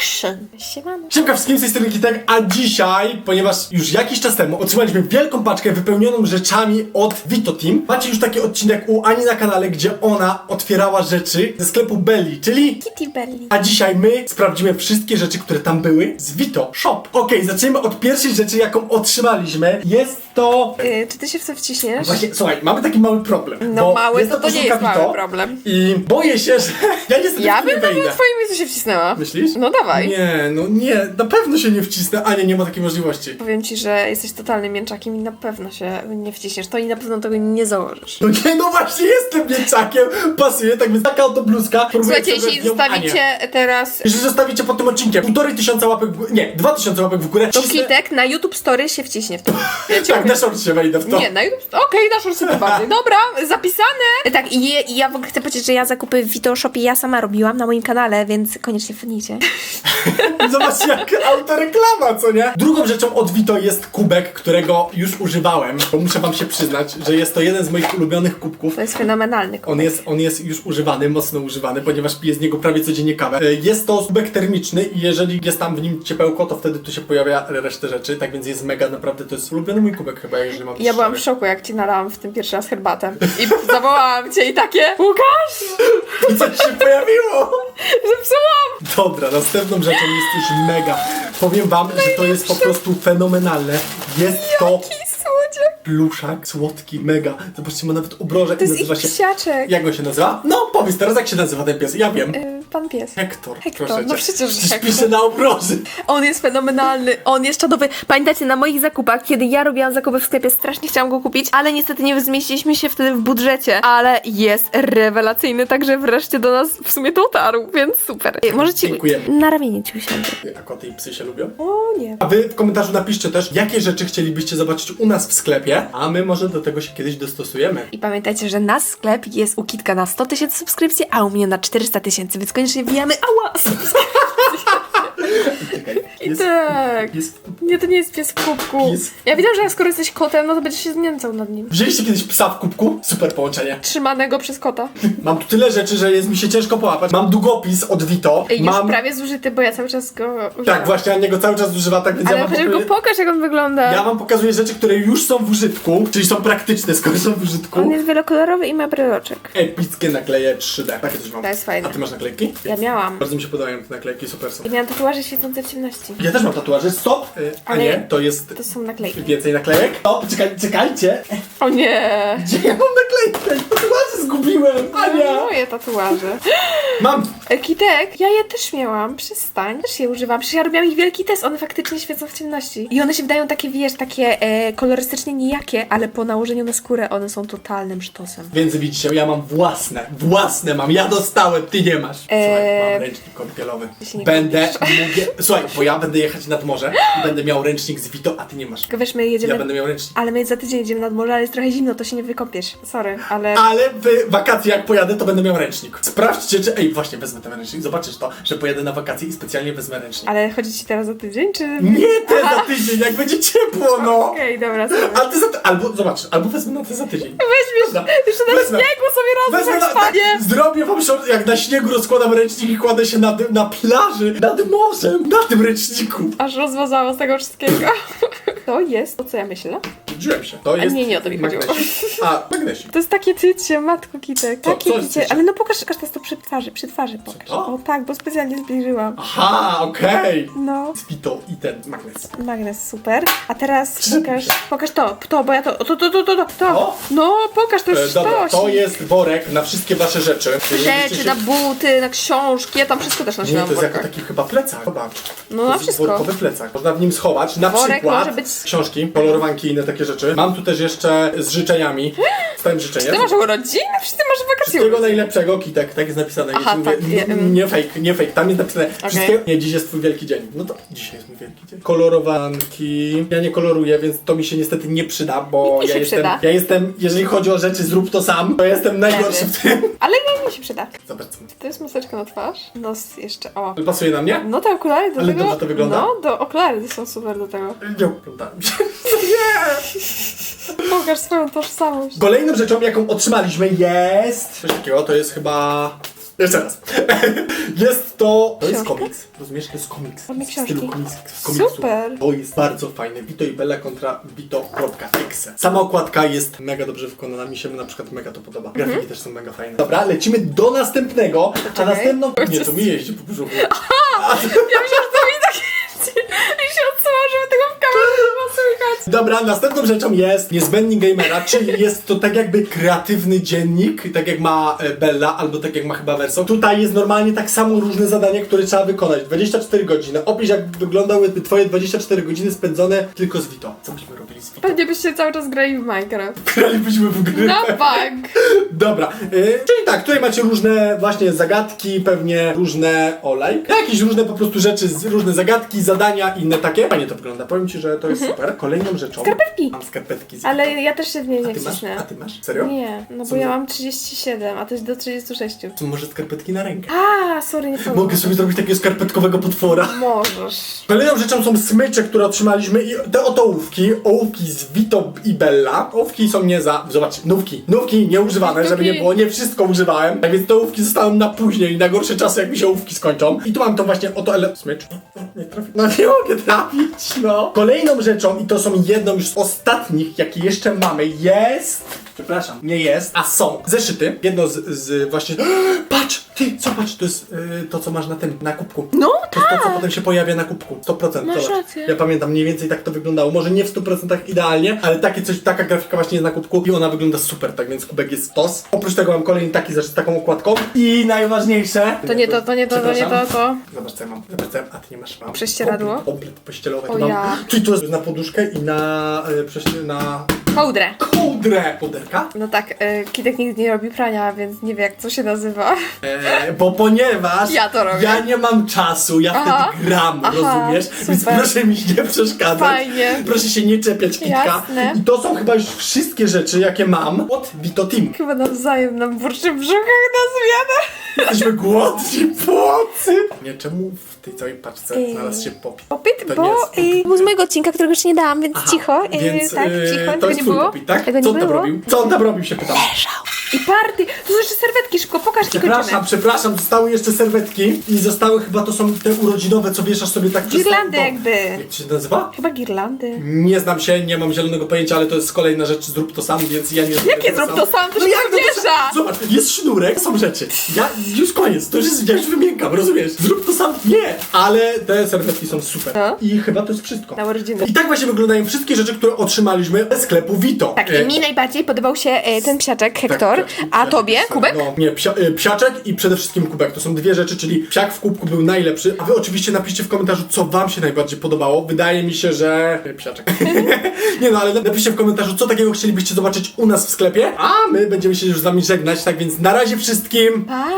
Action. Siemano. Siemka wszystkim z tej strony Kitek, a dzisiaj, ponieważ już jakiś czas temu otrzymaliśmy wielką paczkę wypełnioną rzeczami od Vito Team, macie już taki odcinek u Ani na kanale, gdzie ona otwierała rzeczy ze sklepu Belly, czyli... Kitty Belly. A dzisiaj my sprawdzimy wszystkie rzeczy, które tam były z Vito Shop. Okej, zaczniemy od pierwszej rzeczy, jaką otrzymaliśmy. Jest to... Y, czy ty się w to wciśniesz? Właśnie, słuchaj, mamy taki mały problem. No bo mały, to to nie jest mały Vito problem. I boję się, że ja niestety Ja bym na twoim miejscu się wcisnęła. Myślisz? No dawaj. Nie, no nie, na pewno się nie wcisnę, a nie, nie ma takiej możliwości. Powiem ci, że jesteś totalnym mięczakiem i na pewno się nie wciśniesz. To i na pewno tego nie założysz. No nie, no właśnie jestem mięczakiem, pasuje, tak więc taka oto bluzka. Słuchajcie, jeśli zostawicie teraz Jeżeli zostawicie pod tym odcinkiem półtorej tysiąca łapek w nie, dwa tysiące łapek w górę, to kitek na YouTube Story się wciśnie w to. Ja Tak. Na short się wejdę w to. Nie, na YouTube. Okej, na szorcy to bardziej. Dobra, zapisane. Tak, i, je- i ja w ogóle chcę powiedzieć, że ja zakupy w Vitoshopie ja sama robiłam na moim kanale, więc koniecznie wpadnijcie. Zobaczcie, jak autoreklama, co nie? Drugą rzeczą od Vito jest kubek, którego już używałem, bo muszę wam się przyznać, że jest to jeden z moich ulubionych kubków. To jest fenomenalny kubek. On jest, on jest już używany, mocno używany, ponieważ piję z niego prawie codziennie kawę. E, Jest to kubek termiczny i jeżeli jest tam w nim ciepełko, to wtedy tu się pojawia resztę rzeczy, tak więc jest mega, naprawdę to jest ulubiony mój kubek chyba, jeżeli mam Ja byłam w szoku, jak ci nalałam w tym pierwszy raz herbatę. I zawołałam cię i takie Łukasz! I coś się pojawiło! Zepsułam! Dobra, następną rzeczą jest już mega. Powiem wam, że to jest po prostu fenomenalne. Jest to Jaki słodziak! pluszak słodki, mega. Zobaczcie, ma nawet obroże To i jest nazywa ich się... psiaczek. Jak go się nazywa? No, powiedz teraz, jak się nazywa ten pies. Ja wiem. Y, Pan pies. Hektor, Hektor, proszę no cię. przecież Przecież Hektor. pisze na obroży. On jest fenomenalny, on jest czadowy. Pamiętacie, na moich zakupach, kiedy ja robiłam zakupy w sklepie, strasznie chciałam go kupić, ale niestety nie zmieściliśmy się wtedy w budżecie. Ale jest rewelacyjny, także wreszcie do nas w sumie dotarł, więc super. Może ci Dziękujemy. na ramieniu ci usiądę. A koty i psy się lubią? O nie. A wy w komentarzu napiszcie też, jakie rzeczy chcielibyście zobaczyć u nas w sklepie, a my może do tego się kiedyś dostosujemy. I pamiętajcie, że nasz sklep jest u Kitka na 100 tysięcy subskrypcji, a u mnie na 400 tysięcy, więc koniecznie wbijamy ała! I jest, tak. jest... Nie, to nie jest pies w kubku. Pies. Ja wiedziałam, że skoro jesteś kotem, no to będziesz się znęcał nad nim. Wzięliście kiedyś psa w kubku? Super połączenie. Trzymanego przez kota. Mam tu tyle rzeczy, że jest mi się ciężko połapać. Mam długopis od Vito. Ej, Już Mam... prawie zużyty, bo ja cały czas go używam. Tak, właśnie, Ania go cały czas używa, tak więc Ale ja wam chociaż go pokaż, jak on wygląda. Ja wam pokazuję rzeczy, które już są w użytku, czyli są praktyczne, skoro są w użytku. On jest wielokolorowy i ma bryloczek. Epickie nakleje 3D. Takie coś mam. To jest fajne. A ty masz naklejki? Ja miałam. Bardzo mi się podobają te naklejki, super są. I miałam tatuaże świecące w ciemności. Ja też mam tatuaże. Stop! Y, A Ale- nie, to jest To są naklejki. więcej naklejek. O, czekaj, czekajcie. O nie! Gdzie ja mam naklejkę? Tatuaże zgubiłem. Ania! Moje tatuaże. Mam! E, Kitek, ja je też miałam, przestań. Też je używam. Przecież ja robiłam ich wielki test, one faktycznie świecą w ciemności. I one się wydają takie, wiesz, takie e, kolorystycznie nijakie, ale po nałożeniu na skórę one są totalnym sztosem. Więc widzicie, ja mam własne, własne mam. Ja dostałem, ty nie masz. Słuchaj, Eee, mam ręcznik kąpielowy. ty się nie Będę, mówię, słuchaj, bo ja będę jechać nad morze i będę miał ręcznik z Vito, a ty nie masz. Tylko wiesz, my jedziemy... Ja będę miał ręcznik. Ale my za tydzień jedziemy nad morze, ale jest trochę zimno, to się nie wykąpiesz. Sorry, ale... Ale w wakacje jak pojadę, to będę miał ręcznik. Sprawdźcie, czy... Ej, właśnie, wezmę ten ręcznik. Zobaczysz to, że pojadę na wakacje i specjalnie wezmę ręcznik. Ale chodzi ci teraz za tydzień, czy... Nie te za tydzień, jak będzie ciepło, no! Okej, dobra. A ty za... Albo, zobacz, albo wezmę na te za tydzień. Weźmiesz, Dobra, jeszcze na wezmę. śniegu sobie Wezmę razem na, tak tak, spadnie. zrobię wam jak na śniegu rozkładam ręcznik i kładę się na, na plaży, nad morzem, na tym ręczniku. Aż rozwiązało z tego wszystkiego. To jest to, co ja myślę. Zdziwiłem się. To jest nie, nie o to mi chodziło. magnesik. A, magnesik. To jest takie tycie, matko kitek. Co- Takie co jest tycie. tycie? Ale no pokaż, pokaż teraz to przy twarzy, przy twarzy pokaż. to? O tak, bo specjalnie zbliżyłam. Aha, okej. No. Spito i ten magnes. Magnes, super. A teraz pokaż, pokaż to, to, bo ja to, to, to, to, to, to, to. No, pokaż, to E, już dobra, to jest worek na wszystkie wasze rzeczy. Jeżeli Rzeczy, na buty, na książki, ja tam wszystko też Nie, nosiłam to jest jako taki chyba plecak. Zobacz. No, to na jest wszystko. workowy plecak. Można w nim schować na Worek przykład może być- książki, kolorowanki i inne takie rzeczy. Mam tu też jeszcze z życzeniami. Stałem życzenia. Ty masz urodziny? Ty masz wakacje. Wszystkiego najlepszego, Kitek, tak jest napisane. Aha, tak, mówię, nie, nie fake, nie fake, tam jest napisane. Wszystkiego, nie, dziś jest twój wielki dzień. No to dzisiaj jest mój wielki dzień. Kolorowanki. Ja nie koloruję, więc to mi się niestety nie przyda, bo Mi ja jestem, przyda. ja jestem, jeżeli chodzi o rzeczy, zrób to sam, to jestem najgorszy w tym. Ale nie, mi się przyda. Zobacz. To jest maseczka na twarz. Nos jeszcze, o. Pasuje na mnie? No te okulary do Ale tego... dobrze to wygląda? No, do okulary są super do tego. Nie oglądałem się. Nie! Pokaż swoją tożsamość. Kolejną rzeczą, jaką otrzymaliśmy jest... Coś takiego, to jest chyba... Jeszcze raz. jest to... To jest Książka? komiks. Rozumiesz? To jest komiks. W stylu książki. komiks, komiksu. Super. To jest bardzo fajne. Vito i Bella kontra Vito.exe. Sama okładka jest mega dobrze wykonana. Mi się na przykład mega to podoba. Grafiki Mhm. też są mega fajne. Dobra, lecimy do następnego. A następną... Nie, to mi jeździ po brzuchu. Ja myślałam, że to mi tak i się odsuwa, żeby tego w kamerze nie było słychać. Dobra, następną rzeczą jest niezbędnik gamera, czyli jest to tak jakby kreatywny dziennik, tak jak ma e, Bella, albo tak jak ma chyba Verso. Tutaj jest normalnie tak samo różne zadania, które trzeba wykonać. 24 godziny. Opisz jak wyglądały twoje 24 godziny spędzone tylko z Vito. Co byśmy robili z Vito? Pewnie byście cały czas grali w Minecraft. Gralibyśmy w gry. Na bank. Dobra, y, czyli tak, tutaj macie różne właśnie zagadki, pewnie różne olej, jakieś różne po prostu rzeczy, z- różne zagadki, zadania, inne takie. Fajnie to wygląda, powiem ci, że to jest super. Kolejną rzeczą... Mhm. Skarpetki. Mam skarpetki z Ale ja też się w niej A nie ty masz? wcisnę. A ty masz? Serio? Nie, no Co bo ja za- mam 37, a to jest do 36. To może skarpetki na rękę. A, sorry, nie pomogę. Mogę sobie zrobić takiego skarpetkowego potwora. Możesz. Kolejną rzeczą są smycze, które otrzymaliśmy i te oto ołówki. Ołówki z Vito i Bella. Ołówki są nie za... Zobaczcie, nówki. Nówki nieużywane, żeby nie było. Nie wszystko używałem. Tak więc te ołówki zostały na później, na gorsze czasy, jak mi się ołówki skończą. I tu mam to właśnie oto ele... Smycz. Nie trafi... No nie mogę trafić, no. Kolejną rzeczą, i to są jedną już z ostatnich, jakie jeszcze mamy, jest... Przepraszam, nie jest, a są zeszyty. Jedno z, z właśnie... Patrz, to jest y, to, co masz na tym, na kubku. No To jest to, co potem się pojawia na kubku. 100%. Masz zobacz. rację. Ja pamiętam, mniej więcej tak to wyglądało. Może nie w 100% idealnie, ale takie coś, taka grafika właśnie jest na kubku i ona wygląda super, tak więc kubek jest stos. Oprócz tego mam kolejny taki z taką okładką. I najważniejsze... To nie to, to nie to, to nie to, Przepraszam. to. Zobacz co ja mam. Zobacz co ja, a ty nie masz. Mam Prześcieradło? Komplet, komplet pościelowy. O mam, ja. Czyli to jest na poduszkę i na... Y, na... Kołdrę. kołdrę. Kołderka? No tak, e, Kitek nigdy nie robi prania, więc nie wie jak to się nazywa. E, bo ponieważ Ja to robię. ja nie mam czasu, ja Aha. wtedy gram, Aha, rozumiesz? Więc super. proszę mi nie przeszkadzać. Fajnie. Proszę się nie czepiać kitka. Jasne. I to są chyba już wszystkie rzeczy, jakie mam od Vito Team. Chyba nawzajem nam burczy w brzuchach na zmianę. Jesteśmy głodni płocy. Nie, czemu w tej całej paczce Ej. znalazł się popit? Popit, To nie bo jest y, był z mojego odcinka, którego jeszcze nie dałam, więc Aha, cicho. y, Więc tak, y, cicho, to tego jest nie było. tak? Tego Co nie on tam było. robił? Co on tam robił się pytam. I party! To są jeszcze serwetki, szybko pokaż i Przepraszam, kończymy. przepraszam, zostały jeszcze serwetki i zostały chyba to są te urodzinowe, co wieszasz sobie tak przez Girlandy dom. jakby. Jak to się nazywa? Chyba girlandy. Nie znam się, nie mam zielonego pojęcia, ale to jest kolejna rzecz, zrób to sam, więc ja nie zrobię Jakie zrób to sam? To No się jak to miesza! Zobacz, jest sznurek, są rzeczy. Ja już koniec, to już jest, ja już wymiękam, rozumiesz? Zrób to sam, nie! Ale te serwetki są super. No. I chyba to jest wszystko. Na urodziny. I tak właśnie wyglądają wszystkie rzeczy, które otrzymaliśmy ze sklepu Vito. Tak, E, i mi najbardziej podobał się e, ten psiaczek, Hektor, a tobie, kubek? No, nie, psia, y, psiaczek i przede wszystkim kubek. To są dwie rzeczy, czyli psiak w kubku był najlepszy, a wy oczywiście napiszcie w komentarzu, co wam się najbardziej podobało. Wydaje mi się, że... y, Psiaczek. nie no, ale napiszcie w komentarzu, co takiego chcielibyście zobaczyć u nas w sklepie, a my będziemy się już z wami żegnać, tak więc na razie wszystkim... Pa!